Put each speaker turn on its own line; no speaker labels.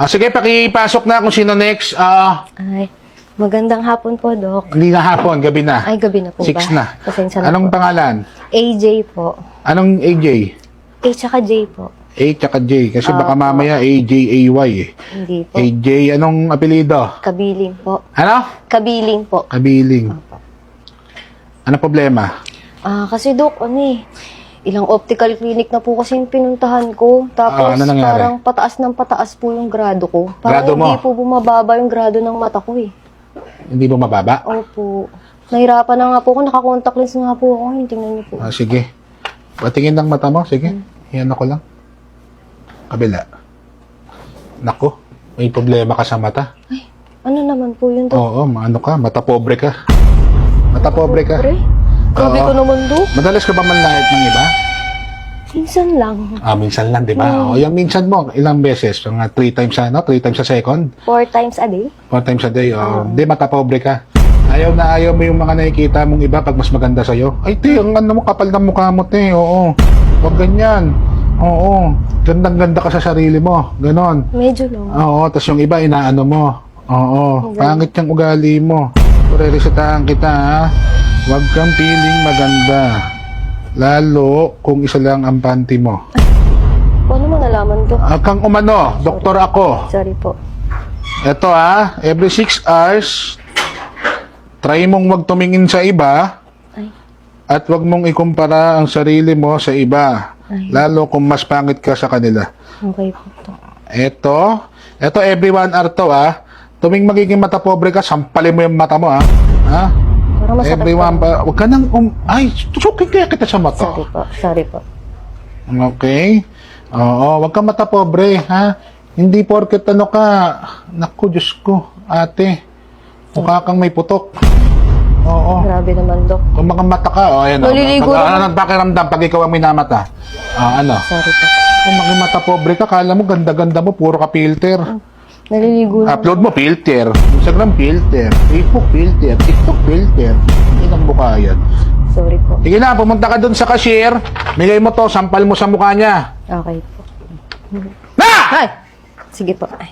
Ah, sige, pakipasok na kung sino next. Ah,
Ay, magandang hapon po, Dok.
hindi na hapon, gabi na.
Ay, gabi na po
Six
ba?
na.
Pasensya na
Anong
po.
pangalan?
AJ po.
Anong AJ?
A tsaka J po.
A tsaka J. Kasi baka
Opo.
mamaya AJ-AY eh.
Hindi po.
AJ, anong apelido?
Kabiling po.
Ano?
Kabiling po.
Kabiling. Ano problema?
Ah, kasi Dok, ano eh, ilang optical clinic na po kasi yung pinuntahan ko. Tapos
Ah, ano nangyari?
parang pataas ng pataas po yung grado ko. Parang
Grado mo?
hindi po bumababa yung grado ng mata ko eh.
Hindi mo mababa?
Opo. Nahirapan na nga po ako, nakakontact lens nga po ako. Yung tingnan niyo po.
Ah, sige. Patingin ng mata mo. Sige. Yan ako lang. Kabila. Nako. May problema ka sa mata.
Ano naman po yun, Dok?
Oo, ano ka? Mata pobre ka. Mata pobre ka.
Pre? Grabe
Oo.
ko naman, Dok.
Madalas ka ba manlait ng iba?
Minsan lang.
Ah, minsan lang, di ba? O, yung minsan mo, ilang beses? Mga three times sa, ano? Three times sa second?
Four times a day?
Four times a day? O, di, mata pobre ka. Ayaw na ayaw mo yung mga nakikita mong iba pag mas maganda sa'yo. Ay, te, ang ano mo, kapal ng mukha mo, te. Oo. Huwag ganyan. Oo. Gandang-ganda ka sa sarili mo. Ganon.
Medyo lang.
Oo, tapos yung iba, inaano mo. Oo.
Okay.
Pangit yung ugali mo. Reresetahan kita, ha? Huwag kang piling maganda. Lalo kung isa lang ang panty mo.
Paano mo nalaman, Dok?
Huwag kang umano, doktor ako.
Sorry po.
Ito ha, every 6 hours, try mong wag tumingin sa iba
Ay,
at wag mong ikumpara ang sarili mo sa iba.
Ay.
Lalo kung mas pangit ka sa kanila.
okay po to.
Ito, ito every 1 hour to ha. Tuming magiging mata pobre ka, sampalin mo yung mata mo ha. Ha?
Parang masakit
Every
po.
one pa. Huwag ka nang um... Ay, tusukin kaya kita sa mata.
Sorry po. Sorry po.
Okay? Oo, wag ka mata pobre, ha? Hindi porket ano ka, naku, Diyos ko, ate, mukha kang may putok. Oo.
Grabe naman, Dok.
Kung makamata ka, o, ayan. o.
Naliligo
Pag-
naman.
Ano ang pakiramdam pag ikaw ang minamata? Ah, ano?
Sorry po.
Kung makimata pobre ka, kala mo ganda-ganda mo, puro ka filter.
Naliligo na.
Upload mo, filter. Instagram, filter. Facebook, filter. TikTok, filter. Hindi nang mukha yan.
Sorry po.
Sige na, pumunta ka dun sa cashier. Bigay mo to, sampal mo sa mukha niya.
Okay po.
Na!
Ay! Sige po. Ay.